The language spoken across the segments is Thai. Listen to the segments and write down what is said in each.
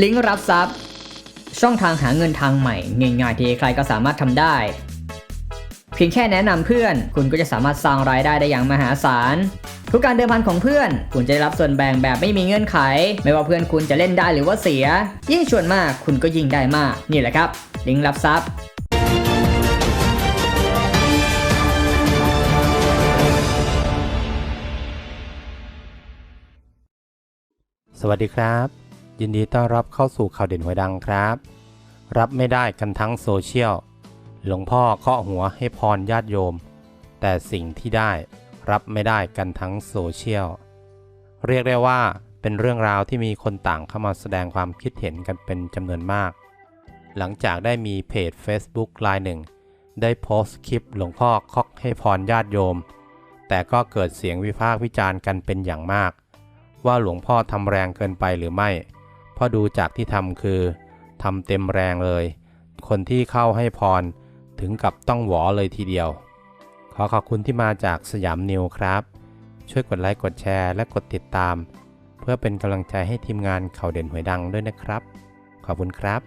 ลิงก์รับทรัพย์ ช่องทางหาเงินทางใหม่ง่ายๆที่ใครก็สามารถทำได้ เพียงแค่แนะนำเพื่อน คุณก็จะสามารถสร้างรายได้ได้อย่างมหาศาลทุกการเดิมพันของเพื่อน คุณจะได้รับส่วนแบ่งแบบไม่มีเงื่อนไข ไม่ว่าเพื่อนคุณจะเล่นได้หรือว่าเสีย ยิ่งชวนมากคุณก็ยิ่งได้มาก นี่แหละครับ ลิงก์รับทรัพย์สวัสดีครับ ยินดีต้อนรับเข้าสู่ข่าวเด่นหัวดังครับ รับไม่ได้กันทั้งโซเชียล หลวงพ่อเคาะหัวให้พรญาติโยม แต่สิ่งที่ได้รับไม่ได้กันทั้งโซเชียล เรียกได้ว่าเป็นเรื่องราวที่มีคนต่างเข้ามาแสดงความคิดเห็นกันเป็นจำนวนมาก หลังจากได้มีเพจ Facebook รายหนึ่ง ได้โพสต์คลิปหลวงพ่อเคาะให้พรญาติโยม แต่ก็เกิดเสียงวิพากษ์วิจารณ์กันเป็นอย่างมากว่าหลวงพ่อทำแรงเกินไปหรือไม่ ราะดูจากที่ทำคือทำเต็มแรงเลย คนที่เข้าให้พรถึงกับต้องหวอเลยทีเดียว ขอขอบคุณที่มาจากสยามนิวครับ ช่วยกดไลค์กดแชร์และกดติดตาม เพื่อเป็นกำลังใจให้ทีมงานข่าวเด่นหวยดังด้วยนะครับ ขอบคุณครับ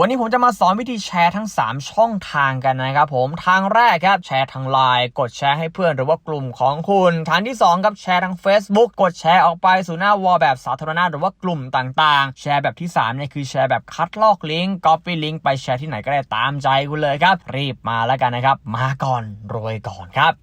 วันนี้ผมจะมาสอนวิธีแชร์ทั้ง 3 ช่องทางกันนะครับผมทางแรกครับแชร์ทางไลน์กดแชร์ให้เพื่อนหรือว่ากลุ่มของคุณทางที่2ครับแชร์ทาง Facebook กดแชร์ออกไปสู่หน้าวอลแบบสาธารณะหรือว่ากลุ่มต่างๆ แชร์แบบที่3เนี่ยคือแชร์แบบคัดลอกลิงก์ Copy ลิงก์ไปแชร์ที่ไหนก็ได้ตามใจคุณเลยครับ รีบมาแล้วกันนะครับ มาก่อนรวยก่อนครับ